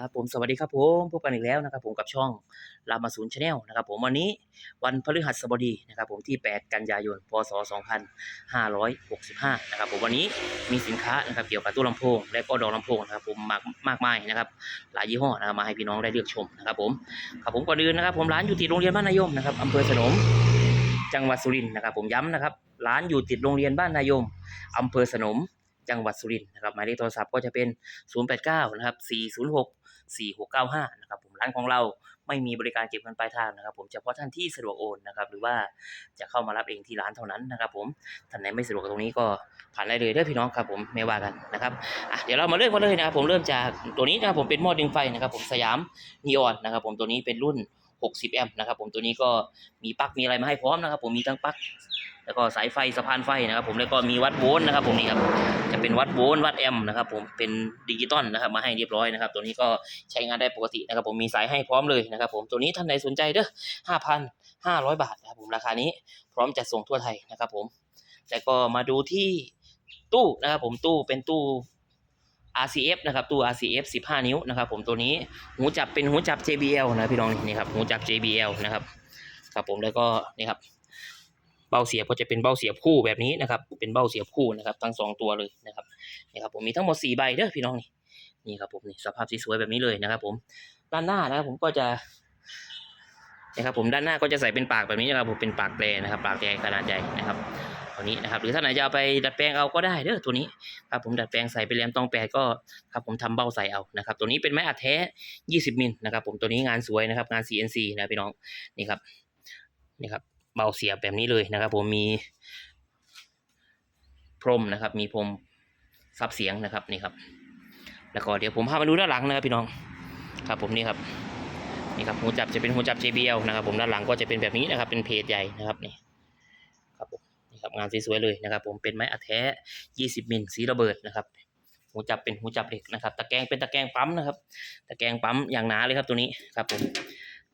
ครับผมสวัสดีครับผมพบกันอีกแล้วนะครับผมกับช่องรามาศูนย์ชาแนลนะครับผมวันนี้วันพฤหัสบดีนะครับผมที่ 8 กันยายน พศ 2565 นะครับผมวันนี้มีสินค้านะครับเกี่ยวกับตู้ลำโพง และก็ดอกลำโพงนะครับผมมากมากมายนะครับหลายยี่ห้อนะครับมาให้พี่น้องได้เลือกชมนะครับผมครับผมก่อนอื่นนะครับผมร้านอยู่ติดโรงเรียนบ้านนายมนะครับอำเภอสนมจังหวัดสุรินทร์นะครับผมย้ำนะครับร้านอยู่ติดโรงเรียนบ้านนายมอำเภอสนม จังหวัดสุรินทร์นะครับหมายเลขโทรศัพท์ก็จะเป็น 089 นะครับ 406 4695 นะครับผมร้านของเราไม่มีบริการเก็บเงินปลายทางนะครับ ผมเฉพาะท่านที่สะดวกโอนนะครับ หรือว่าจะเข้ามารับเองที่ร้านเท่านั้นนะครับ ผมท่านไหนไม่สะดวกตรงนี้ก็ผ่านได้เลยเด้อพี่น้องครับผมไม่ว่ากันนะครับอะเดี๋ยวเรามาเริ่มกันเลยนะครับผมเริ่มจากตัวนี้นะครับผมเป็นหม้อดึงไฟนะครับ ผมสยามนีออนนะครับ ผมตัวนี้เป็นรุ่น 60 แอมป์นะครับผมตัวนี้ก็มีปลั๊กมีอะไรมาให้พร้อมนะครับผมมีทั้งปลั๊กแล้วก็สายไฟสะพานไฟนะครับผมแล้วก็มีวัดโวลต์นะครับผมนี่ครับจะเป็นวัดโวลต์วัดแอมป์นะครับผมเป็นดิจิตอลนะครับมาให้เรียบร้อยนะครับตัวนี้ก็ใช้งานได้ปกตินะครับผมมีสายให้พร้อมเลยนะครับผมตัวนี้ท่านใดสนใจเด้อห้าพันห้าร้อยบาทนะครับผมราคานี้พร้อมจัดส่งทั่วไทยนะครับผมแล้วก็มาดูที่ตู้นะครับผมตู้เป็นตู้ RCF นะครับตู้ RCF 15 นิ้วนะครับผมตัวนี้หูจับเป็นหูจับ JBL นะพี่น้องนี่ครับหูจับ JBL นะครับครับผมแล้วก็นี่ครับเบ้าเสียบก็จะเป็นเบ้าเสียบคู่แบบนี้นะครับ เป็นเบ้าเสียบคู่นะครับทั้งสองตัวเลยนะครับนี่ครับผมมีทั้งหมดสี่ใบเด้อพี่น้องนี่นี่ครับผมนี่สภาพสวยๆแบบนี้เลยนะครับ ผมด้านหน้านะครับผมก็จะนะครับผมด้านหน้าก็จะใส่เป็นปากแบบนี้นะครับผมเป็นปากแปรนะครับ ปากแปรขนาดใหญ่นะครับ ตัวนี้นะครับหรือถ้าไหนจะเอาไปดัดแปลงเอาก็ได้เด้อตัวนี้ครับผมดัดแปลงใส่เป็นแรมตองแปดก็ครับผมทำเบ้าใส่เอานะครับตัวนี้เป็นไม้อัดแท้ 20 มิลนะครับผมตัวนี้งานสวยนะครับงาน CNC นะพี่น้องนี่ครับนี่ครับเบาเสียบแบบนี้เลยนะครับ ผมมีพรมนะครับ มีพรมซับเสียงนะครับนี่ครับ แล้วก็เดี๋ยวผมพามาดูด้านหลังนะครับพี่น้องครับผมนี่ครับนี่ครับหูจับจะเป็นหูจับ JBL นะครับผมด้านหลังก็จะเป็นแบบนี้นะครับเป็นเพจใหญ่นะครับนี่ ครับงานสวยๆเลยนะครับ ผมเป็นไม้อัดแท้ 20 มิลสีระเบิดนะครับหูจับเป็นหูจับเหล็กนะครับ ตะแกรงเป็นตะแกรงปั๊มนะครับ ตะแกรงปั๊มอย่างหนาเลยครับตัวนี้ครับผม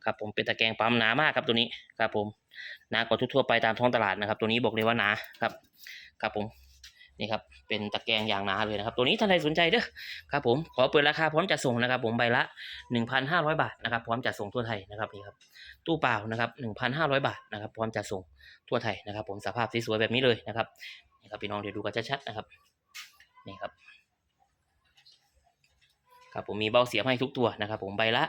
ครับผมเป็นตะแกรงปั๊มหนามากครับตัวนี้ครับผมหนากว่าทั่วๆไปตามท้องตลาดนะครับ ตัวนี้บอกเลยว่าหนาครับครับผม นี่ครับเป็นตะแกรงอย่างหนาเลยนะครับ ตัวนี้ท่านใดสนใจเด้อครับผมขอเปิดราคาพร้อมจัดส่งนะครับ ผมใบละ 1,500 บาทนะครับพร้อมจัดส่งทั่วไทยนะครับนี่ครับตู้เปล่านะครับ 1,500 บาทนะครับพร้อมจัดส่งทั่วไทยนะครับ ผมสภาพสวยๆแบบนี้เลยนะครับนี่ครับพี่น้องเดี๋ยวดูกันชัดๆนะครับนี่ครับ ครับผมมีเบ้าเสียบให้ทุกตัวนะครับผมใบละ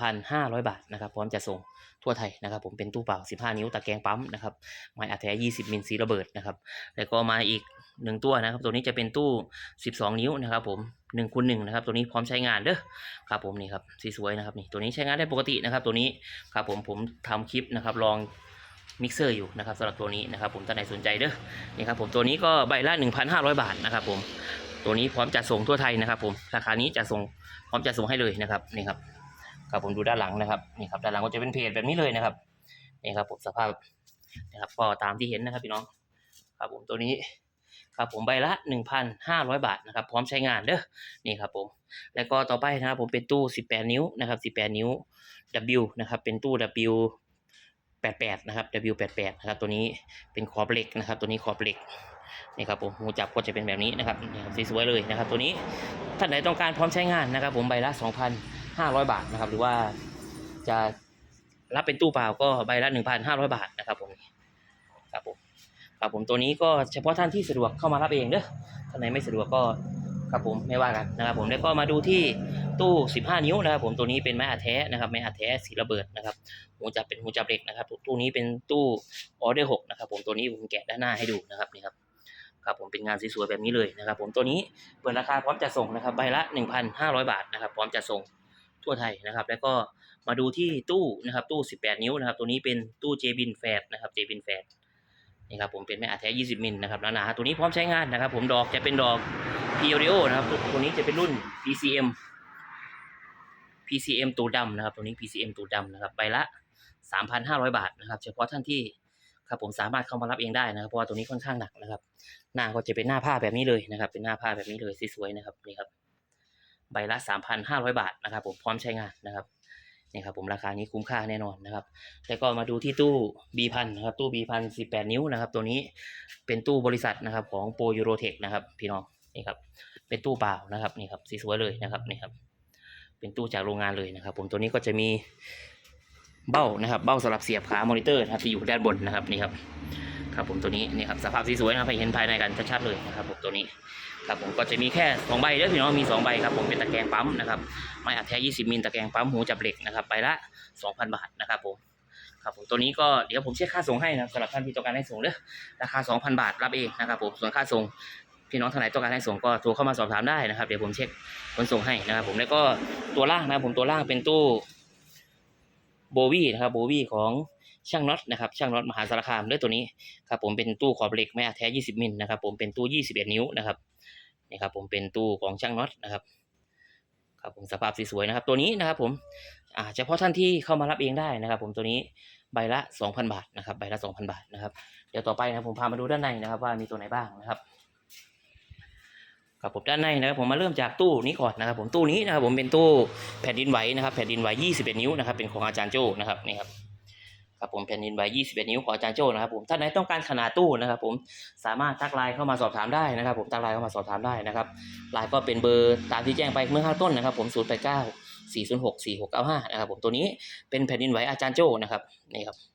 1,500 บาทนะครับพร้อมจะส่งทั่วไทยนะครับผมเป็นตู้เปล่า 15 นิ้วตะแกรงปั๊มนะครับไม้อัดแท้ 20 มิลสีระเบิดนะครับแล้วก็มาอีกหนึ่งตัวนะครับ ตัวนี้จะเป็นตู้ 12 นิ้วนะครับผม1คูณ1นะครับตัวนี้พร้อมใช้งานเด้อครับผมนี่ครับสีสวยนะครับนี่ตัวนี้ใช้งานได้ปกตินะครับ ตัวนี้ครับผมผมทำคลิปนะครับลองมิกเซอร์อยู่นะครับสำหรับตัวนี้นะครับผมท่านใดสนใจเด้อนี่ครับผมตัวนี้ก็ใบละ 1,500 บาทนะครับผม ตัวนี้พร้อมจะส่งทั่วไทยนะครับ ผมราคานี้จะส่งพร้อมจะส่งให้เลยนะครับนี่ครับครับผมดูด้านหลังนะครับนี่ครับด้านหลังก็จะเป็นเพจแบบนี้เลยนะครับนี่ครับผมสภาพนะครับก็ตามที่เห็นนะครับพี่น้องครับผมตัวนี้ครับผมใบละ 1,500 บาทนะครับพร้อมใช้งานเด้อนี่ครับผมแล้วก็ต่อไปนะครับผมเป็นตู้ 18 นิ้วนะครับ 18 นิ้ว W นะครับเป็นตู้ W 88 นะครับ W 88 นะครับตัวนี้เป็นขอบเหล็กนะครับ ตัวนี้ขอบเหล็ก นี่ครับผมหูจับก็จะเป็นแบบนี้นะครับนี่ครับสวยๆเลยนะครับ ตัวนี้ท่านไหนต้องการพร้อมใช้งานนะครับ ผมใบละ 2,500 บาทนะครับ หรือว่าจะรับเป็นตู้เปล่าก็ใบละ 1,500 บาทนะครับผมครับผมครับผมตัวนี้ก็เฉพาะท่านที่สะดวกเข้ามารับเองเด้อท่านไหนไม่สะดวกก็ครับผมไม่ว่ากันนะครับ ผมแล้วก็มาดูที่ตู้ 15 นิ้วนะครับ ผมตัวนี้เป็นไม้อัดแท้นะครับไม้อัดแท้สีระเบิดนะครับหูจับเป็นหูจับเหล็กนะครับตู้นี้เป็นตู้ออเดอร์6นะครับ ผมตัวนี้ผมแกะด้านหน้าให้ดูนะครับนี่ครับ ครับผมเป็นงานสวยๆแบบนี้เลยนะครับ ผมตัวนี้เปิดราคาพร้อมจัดส่งนะครับใบละ 1,500 บาทนะครับ พร้อมจัดส่งทั่วไทยนะครับ แล้วก็มาดูที่ตู้นะครับ ตู้ 18 นิ้วนะครับ ตัวนี้เป็นตู้เจบินแฟดนะครับเจบินแฟดนี่ครับผมเป็นแม่อัดแท้ 20 มิลนะครับหนาๆตัวนี้พร้อมใช้งานนะครับ ผมดอกจะเป็นดอก p o r i o นะครับตัวตัวนี้จะเป็นรุ่น PCM PCM ตัวดำนะครับ ตัวนี้ PCM ตัวดำนะครับใบละ 3,500 บาทนะครับ เฉพาะท่านที่ ครับผมสามารถเข้ามารับเองได้นะครับเพราะว่าตัวนี้ค่อนข้างหนักนะครับ หน้าก็จะเป็นหน้าผ้าแบบนี้เลยนะครับ เป็นหน้าผ้าแบบนี้เลยสวยๆนะครับนี่ครับ ใบละสามพันห้าร้อยบาทนะครับ ผมพร้อมใช้งานนะครับนี่ครับผมราคานี้คุ้มค่าแน่นอนนะครับ แล้วก็มาดูที่ตู้ B พันนะครับตู้ B พันสิบแปดนิ้วนะครับ ตัวนี้เป็นตู้บริษัทนะครับของโปรยูโรเทคนะครับ พี่น้องนี่ครับ เป็นตู้เปล่านะครับนี่ครับสีสวยเลยนะครับนี่ครับ เป็นตู้จากโรงงานเลยนะครับ ผมตัวนี้ก็จะมี เบ้านะครับเบ้าสำหรับเสียบขามอนิเตอร์นะครับที่อยู่ด้านบนนะครับนี่ครับครับผมตัวนี้นี่ครับสภาพสีสวยนะครับให้เห็นภายในกันชัดๆเลยนะครับผมตัวนี้ครับผมก็จะมีแค่สองใบเด้อพี่น้องมีสองใบครับผมเป็นตะแกรงปั๊มนะครับไม้อัดแท้ 20 มิลตะแกรงปั๊มหูจับเหล็กนะครับใบละ 2,000 บาทนะครับผมครับผมตัวนี้ก็เดี๋ยวผมเช็คค่าส่งให้นะครับสำหรับท่านที่ต้องการให้ส่งเด้อราคา 2,000 บาทรับเองนะครับผมส่วนค่าส่งพี่น้องท่านไหนต้องการให้ส่งก็โทรเข้ามาสอบถามได้นะครับเดี๋ยวผมเช็คขนส่งให้นะครับผมแล้วก็ตัวล่างนะผมตัวล่างเป็นตู้ โบวี่นะครับโบวี่ของช่างน็อตนะครับช่างน็อตมหาสารคามด้วยตัวนี้ครับผมเป็นตู้ขอบเหล็กแม่แท้ 20 มิลนะครับผมเป็นตู้ 21 นิ้วนะครับนี่ครับผมเป็นตู้ของช่างน็อตนะครับครับผมสภาพสวยๆนะครับตัวนี้นะครับผมอ่าเฉพาะท่านที่เข้ามารับเองได้นะครับ ผมตัวนี้ใบละ 2,000 บาทนะครับใบละ 2,000 บาทนะครับเดี๋ยวต่อไปนะผมพามาดูด้านในนะครับว่ามีตัวไหนบ้างนะครับ ครับผมด้านในนะครับผมมาเริ่มจากตู้นี้ก่อนนะครับ ผมตู้นี้นะครับผมเป็นตู้แผ่นดินไหวนะครับแผ่นดินไหว21 นิ้วนะครับเป็นของอาจารย์โจ้นะครับนี่ครับครับผมแผ่นดินไหว21 นิ้วของอาจารย์โจ้นะครับผมท่านไหนต้องการขนาดตู้นะครับ ผมสามารถทักไลน์เข้ามาสอบถามได้นะครับ ผมทักไลน์เข้ามาสอบถามได้นะครับไลน์ก็เป็นเบอร์ตามที่แจ้งไปเมื่อข้างต้นนะครับ ผม0 8 9 4 0 6 4 6 9 5นะครับผมตัวนี้เป็นแผ่นดินไหวอาจารย์โจ้นะครับนี่ครับ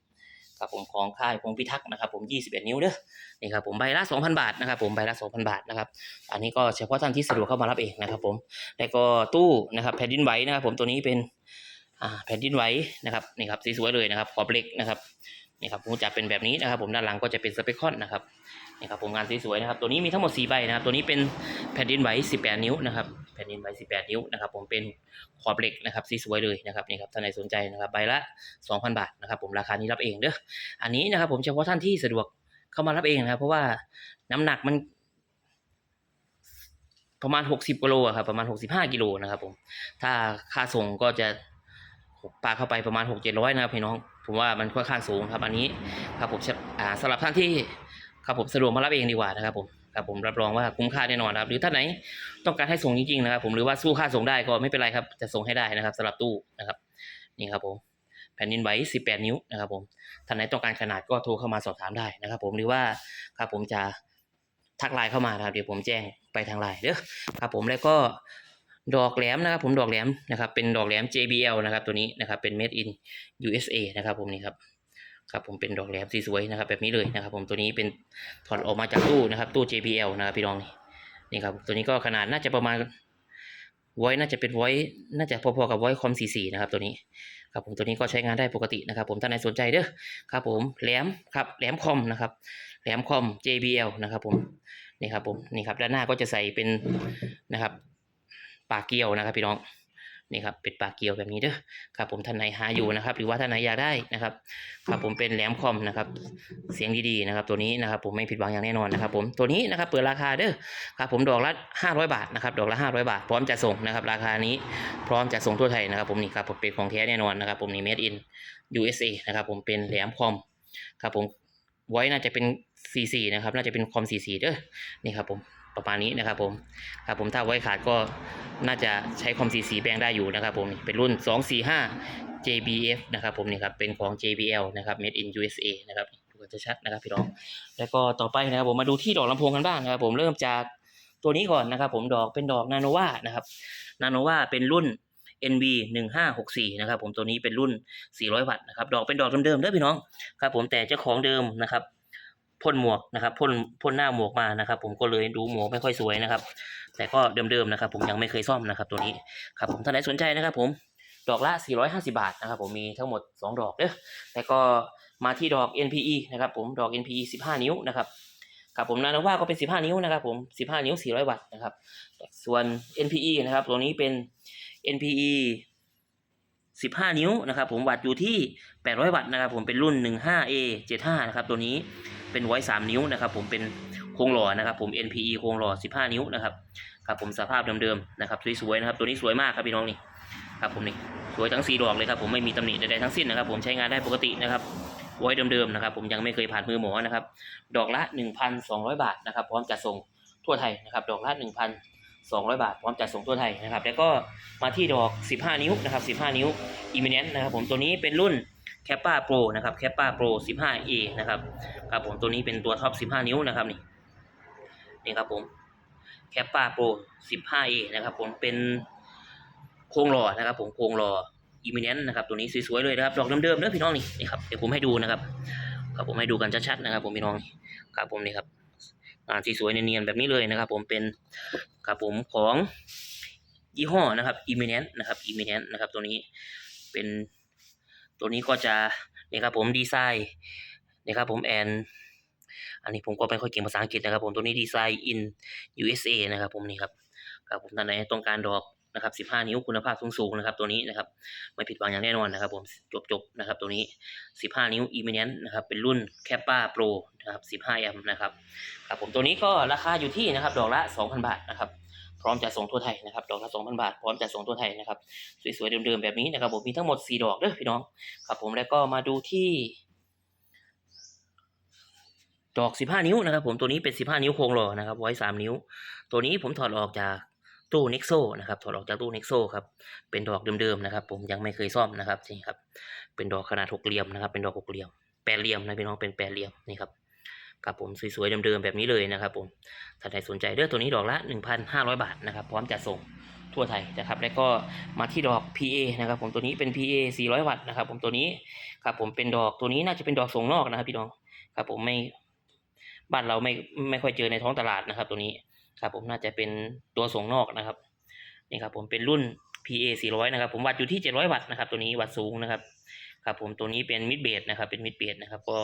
ครับผมของค่ายพงพิทักษ์นะครับผม 21 นิ้วเด้อนี่ครับผมใบละ 2,000 บาทนะครับผมใบละ 2,000 บาทนะครับอันนี้ก็เฉพาะท่านที่สะดวกเข้ามารับเองนะครับผมแล้วก็ตู้นะครับแผ่นดินไหวนะครับผมตัวนี้เป็นแผ่นดินไหวนะครับนี่ครับสวยๆเลยนะครับขอบเล็กนะครับ นี่ครับผมจะเป็นแบบนี้นะครับ ผมด้านหลังก็จะเป็นสเปคคอนนะครับนี่ครับผมงานสวยๆนะครับ ตัวนี้มีทั้งหมด 4 ใบนะครับ ตัวนี้เป็นแผ่นดินไหว 18 นิ้วนะครับ แผ่นดินไหว 18 นิ้วนะครับ ผมเป็นขอบเหล็กนะครับสวยๆเลยนะครับนี่ครับท่านใดสนใจนะครับใบละ 2,000 บาทนะครับ ผมราคานี้รับเองเด้ออันนี้นะครับ ผมเฉพาะท่านที่สะดวกเข้ามารับเองนะครับ เพราะว่าน้ำหนักมันประมาณ 60กิโลครับประมาณ 65กิโลนะครับ ผมถ้าค่าส่งก็จะปาเข้าไปประมาณ6 700นะครับพี่น้อง ผมว่ามันค่อนข้างสูงครับอันนี้ครับผมอ่าสำหรับท่านที่ครับผมสะดวกมารับเองดีกว่านะครับผมครับผมรับรองว่าคุ้มค่าแน่นอนครับ หรือท่านไหนต้องการให้ส่งจริงๆนะครับ ผมหรือว่าสู้ค่าส่งได้ก็ไม่เป็นไรครับจะส่งให้ได้นะครับสำหรับตู้นะครับนี่ครับผมแผ่นดินไหว18 นิ้วนะครับผมท่านไหนต้องการขนาดก็โทรเข้ามาสอบถามได้นะครับ ผมหรือว่าครับผมจะทักไลน์เข้ามาครับเดี๋ยวผมแจ้งไปทางไลน์เด้อครับผมแล้วก็ ดอกแหลมนะครับผมดอกแหลมนะครับเป็นดอกแหลม JBL นะครับตัวนี้นะครับเป็น made in USA นะครับผมนี่ครับครับผมเป็นดอกแหลมสีสวยนะครับแบบนี้เลยนะครับ ผมตัวนี้เป็นถอดออกมาจากตู้นะครับตู้ JBL นะครับพี่น้องนี่นี่ครับตัวนี้ก็ขนาดน่าจะประมาณไว้น่าจะเป็นไว้น่าจะพอๆกับไว้คอม44นะครับตัวนี้ครับผมตัวนี้ก็ใช้งานได้ปกตินะครับผมท่านไหนสนใจเด้อครับผมแหลมครับแหลมคอมนะครับแหลมคอม JBL นะครับผมนี่ครับผมนี่ครับด้านหน้าก็จะใส่เป็นนะครับ ปากเกลียวนะครับพี่น้องนี่ครับเป็นปากเกลียวแบบนี้เด้อครับผมท่านไหนหาอยู่นะครับ หรือว่าท่านไหนอยากได้นะครับครับผมเป็นแหลมคอมนะครับ เสียงดีๆนะครับตัวนี้นะครับผมไม่ผิดหวังอย่างแน่นอนนะครับ ผมตัวนี้นะครับเปิดราคาเด้อครับผมดอกละ500 บาทนะครับดอกละ500 บาท พร้อมจะส่งนะครับ ราคานี้พร้อมจะส่งทั่วไทยนะครับ ผมนี่ครับผมเป็นของแท้แน่นอนนะครับ ผมนี่ made in USA นะครับผมเป็นแหลมคอมครับผมไว้น่าจะเป็น 44นะครับน่าจะเป็นคอม44เด้อนี่ครับผม ประมาณนี้นะครับผมครับผมถ้าไว้ขาดก็น่าจะใช้คอม44แปลงได้อยู่นะครับผมเป็นรุ่น 245 JBF นะครับผมนี่ครับเป็นของ JBL นะครับ made in USA นะครับดูกันชัดๆนะครับพี่น้อง แล้วก็ต่อไปนะครับผมมาดูที่ดอกลำโพงกันบ้างนะครับผมเริ่มจากตัวนี้ก่อนนะครับผมดอกเป็นดอกนาโนวานะครับนาโนวาเป็นรุ่น NV 1564นะครับผมตัวนี้เป็นรุ่น 400 วัตต์นะครับดอกเป็นดอกเดิมๆเด้อพี่น้องครับผมแต่เจ้าของเดิมนะครับ พ่นหมวกนะครับพ่นพ่นหน้าหมวกมานะครับ ผมก็เลยดูหมวกไม่ค่อยสวยนะครับ แต่ก็เดิมๆนะครับ ผมยังไม่เคยซ่อมนะครับ ตัวนี้ครับผมท่านไหนสนใจนะครับ ผมดอกละ 450 บาทนะครับ ผมมีทั้งหมด 2 ดอกเด้อแล้วก็มาที่ดอก NPE นะครับ ผมดอก NPE 15 นิ้วนะครับครับผมนาโนว่าก็เป็น 15 นิ้วนะครับ ผม 15 นิ้ว 400 วัตต์นะครับ ส่วน NPE นะครับ ตัวนี้เป็น NPE 15 นิ้วนะครับ ผมวัตต์อยู่ที่ 800 วัตต์นะครับ ผมเป็นรุ่น 15A 75 นะครับ ตัวนี้ เป็นไว้3นิ้วนะครับ ผมเป็นโครงหล่อนะครับ ผม NPE โครงหล่อ15นิ้วนะครับครับผมสภาพเดิมๆนะครับสวยๆนะครับตัวนี้สวยมากครับพี่น้องนี่ครับผมนี่สวยทั้ง4ดอกเลยครับผมไม่มีตำหนิใดๆทั้งสิ้นนะครับ ผมใช้งานได้ปกตินะครับไว้เดิมๆนะครับ ผมยังไม่เคยผ่านมือหมอนะครับ ดอกละ 1,200 บาทนะครับพร้อมจัดส่งทั่วไทยนะครับ ดอกละ 1,200 บาท พร้อมจัดส่งทั่วไทยนะครับ แล้วก็มาที่ดอก 15 นิ้วนะครับ 15 นิ้ว i m m i n e n t นะครับ ผมตัวนี้เป็นรุ่น c a p p a Pro นะครับ c a p p a Pro 15A นะครับครับผมตัวนี้เป็นตัวท็อป 15 นิ้วนะครับนี่นี่ครับผม c a p p a Pro 15A นะครับผมเป็นโครงหล่อนะครับผมโครงหล่ออิมิเนนนะครับตัวนี้สวยๆเลยนะครับดอกเดิมๆเด้อพี่น้องนี่นี่ครับเดี๋ยวผมให้ดูนะครับครับผมให้ดูกันชัดๆนะครับ ผมพี่น้องครับผมนี่ครับงานสวยๆเนียนๆแบบนี้เลยนะครับ ผมเป็นครับผมของยี่ห้อนะครับอิมิเนนนะครับอิมิเนนนะครับตัวนี้เป็น ตัวนี้ก็จะนี่ครับผมดีไซน์นี่ครับผมแอนอันนี้ผมก็ไม่ค่อยเก่งภาษาอังกฤษนะครับ ผมตัวนี้ดีไซน์ in USA นะครับ ผมนี่ครับครับผมท่านไหนต้องการดอกนะครับ 15 นิ้วคุณภาพสูงๆนะครับ ตัวนี้นะครับ ไม่ผิดหวังอย่างแน่นอนนะครับ ผมจบๆนะครับตัวนี้ 15 นิ้ว Eminent นะครับ เป็นรุ่น Kappa Pro นะครับ 15 แอมป์นะครับครับผมตัวนี้ก็ราคาอยู่ที่นะครับ ดอกละ 2,000 บาทนะครับ ร้อมจะส่งทั่วไทยนะครับดอกละ2,000บาทพร้อมจะส่งทั่วไทยนะครับสวยๆเดิมๆแบบนี้นะครับผมมีทั้งหมด4ดอกเด้อพี่น้องครับผมแล้วก็มาดูที่ดอก 15 นิ้วนะครับผมตัวนี้เป็น 15 นิ้วโครงหล่อนะครับ ไว้ 3 นิ้ว ตัวนี้ผมถอดออกจากตู้เน็กโซนะครับถอดออกจากตู้เน็กโซครับเป็นดอกเดิมๆนะครับ ผมยังไม่เคยซ่อมนะครับนี่ครับเป็นดอกขนาดหกเหลี่ยมนะครับ เป็นดอกหกเหลี่ยมแปดเหลี่ยมนะพี่น้องเป็นแปดเหลี่ยมนี่ครับ ครับผมสวยๆเดิมๆแบบนี้เลยนะครับผมถ้าใครสนใจเด้อตัวนี้ดอกละ 1,500 บาทนะครับพร้อมจัดส่งทั่วไทยนะครับแล้วก็มาที่ดอก PA นะครับผมตัวนี้เป็น PA 400 วัตต์นะครับผมตัวนี้ครับผมเป็นดอกตัวนี้น่าจะเป็นดอกส่งนอกนะครับพี่น้องครับผมไม่บ้านเราไม่ไม่ค่อยเจอในท้องตลาดนะครับ ตัวนี้ครับผมน่าจะเป็นตัวส่งนอกนะครับนี่ครับผมเป็นรุ่น PA 400 นะครับผมวัดอยู่ที่ 700 วัตต์นะครับตัวนี้วัดสูงนะครับ ครับผมตัวนี้เป็นมิดเบสนะครับเป็นมิดเบสนะครับก็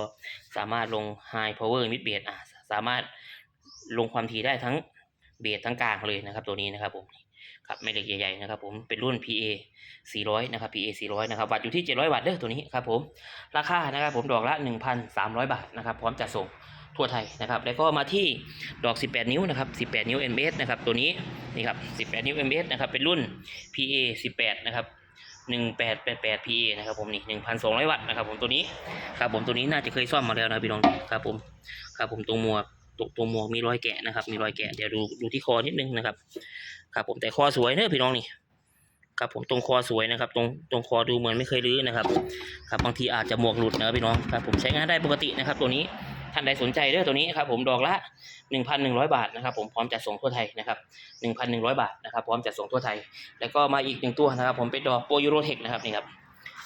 สามารถลง High Power มิดเบสอะสามารถลงความถี่ได้ทั้งเบสทั้งกลางเลยนะครับ ตัวนี้นะครับผมครับแม่เหล็กใหญ่ๆนะครับผมเป็นรุ่น PA 400 นะครับ PA 400 นะครับวัดอยู่ที่ 700 วัตต์เด้อตัวนี้ครับผมราคานะครับผมดอกละ 1,300 บาทนะครับพร้อมจัดส่งทั่วไทยนะครับแล้วก็มาที่ดอก 18 นิ้วนะครับ 18 นิ้ว MS นะครับตัวนี้นี่ครับ 18 นิ้ว MS นะครับเป็นรุ่น PA 18 นะครับ 1888 PA นะครับผมนี่1,200 วัตต์นะครับผมตัวนี้ครับผมตัวนี้น่าจะเคยซ่อมมาแล้วนะพี่น้องครับผมครับผมตรงหมวกตรงตรงหมวกมีรอยแกะนะครับ มีรอยแกะเดี๋ยวดูดูที่คอนิดนึงนะครับครับผมแต่คอสวยเนอะพี่น้องนี่ครับผมตรงคอสวยนะครับ ตรงตรงคอดูเหมือนไม่เคยรื้อนะครับ ครับบางทีอาจจะหมวกหลุดนะพี่น้องครับผมใช้งานได้ปกตินะครับ ตัวนี้ ท่านใดสนใจเด้อตัวนี้ครับผมดอกละ 1,100 บาทนะครับผมพร้อมจัดส่งทั่วไทยนะครับ 1,100 บาทนะครับพร้อมจัดส่งทั่วไทย แล้วก็มาอีกหนึ่งตัวนะครับผมเป็นดอกโปรยูโรเทคนะครับนี่ครับ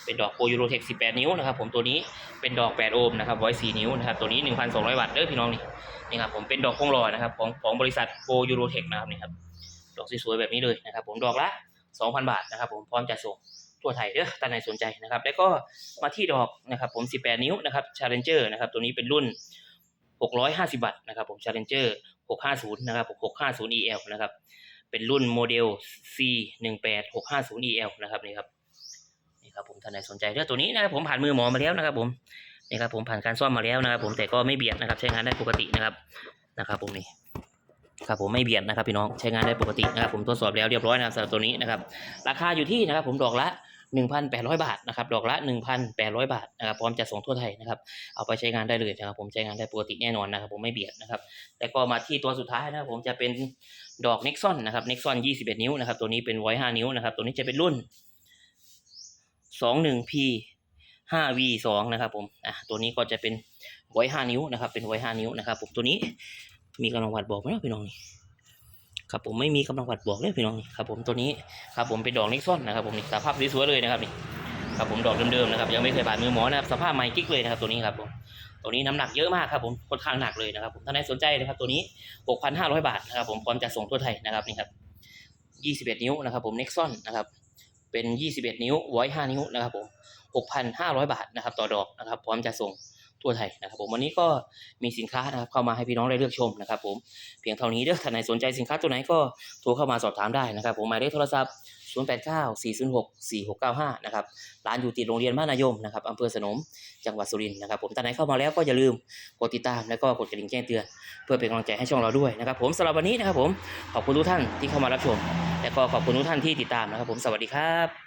เป็นดอกโปรยูโรเทค18 นิ้วนะครับผมตัวนี้เป็นดอก 8 โอห์มนะครับไว้4นิ้วนะครับตัวนี้ 1,200 บาทเด้อพี่น้องนี่นี่ครับผมเป็นดอกคงล่อนะครับของของบริษัทโปรยูโรเทคนะครับนี่ครับดอกสวยๆแบบนี้เลยนะครับผมดอกละ 2,000 บาทนะครับผมพร้อมจัดส่ง ทั่วไทยเด้อท่านใดสนใจนะครับ แล้วก็มาที่ดอกนะครับ ผม 18 นิ้วนะครับ Challenger นะครับ ตัวนี้เป็นรุ่น 650บาทนะครับผม Challenger 650 นะครับ 650 EL นะครับ เป็นรุ่นโมเดล C 1 8 650 EL นะครับนี่ครับนี่ครับผมท่านใดสนใจเรื่องตัวนี้นะครับผมผ่านมือหมอมาแล้วนะครับผมนี่ครับผมผ่านการซ่อมมาแล้วนะครับ ผมแต่ก็ไม่เบียดนะครับ ใช้งานได้ปกตินะครับนะครับ ผมนี่ครับผมไม่เบียดนะครับพี่น้องใช้งานได้ปกตินะครับ ผมทดสอบแล้วเรียบร้อยนะครับสำหรับตัวนี้นะครับ ราคาอยู่ที่นะครับ ผมดอกละ 1,800 บาทนะครับดอกละ 1,800 บาทนะครับพร้อมจะส่งทั่วไทยนะครับเอาไปใช้งานได้เลยนะครับผมใช้งานได้ปกติแน่นอนนะครับผมไม่เบียดนะครับแล้วก็มาที่ตัวสุดท้ายนะครับผมจะเป็นดอก Nexon นะครับ Nexon 21 นิ้วนะครับตัวนี้เป็นไว้5นิ้วนะครับตัวนี้จะเป็นรุ่น 21P 5V 2นะครับผมอะตัวนี้ก็จะเป็นไว้5นิ้วนะครับเป็นไว้5นิ้วนะครับผมตัวนี้มีกำลังวัดบอกไหมพี่น้องนี่ ครับผมไม่มีกำลังวัดบอกเลยพี่น้องครับผมตัวนี้ครับผมเป็นดอก Nexon นนะครับผมนี่สภาพสวยๆเลยนะครับนี่ครับผมดอกเดิมๆนะครับยังไม่เคยผ่านมือหมอนะครับสภาพใหม่กิ๊กเลยนะครับตัวนี้ครับผมตัวนี้น้ำหนักเยอะมากครับผมค่อนข้างหนักเลยนะครับผมท่านใดสนใจนะครับตัวนี้ 6,500 บาทนะครับผมพร้อมจะส่งทั่วไทยนะครับนี่ครับ21 นิ้วนะครับผม Nexon นะครับเป็น 21 นิ้วไว้5นิ้วนะครับผม 6,500 บาทนะครับต่อดอกนะครับพร้อมจะส่ง ทั่วไทยนะครับผมวันนี้ก็มีสินค้านะครับเข้ามาให้พี่น้องได้เลือกชมนะครับผมเพียงเท่านี้เด้อท่านไหนสนใจสินค้าตัวไหนก็โทรเข้ามาสอบถามได้นะครับผมหมายเลขโทรศัพท์ 0894064695 นะครับร้านอยู่ติดโรงเรียนบ้านนายมนะครับอำเภอสนมจังหวัดสุรินทร์นะครับผมท่านไหนเข้ามาแล้วก็อย่าลืมกดติดตามแล้วก็กดกระดิ่งแจ้งเตือน เพื่อเป็นกำลังใจให้ช่องเราด้วยนะครับผมสำหรับวันนี้นะครับผมขอบคุณทุกท่านที่เข้ามารับชม และก็ขอบคุณทุกท่านที่ติดตามนะครับผมสวัสดีครับ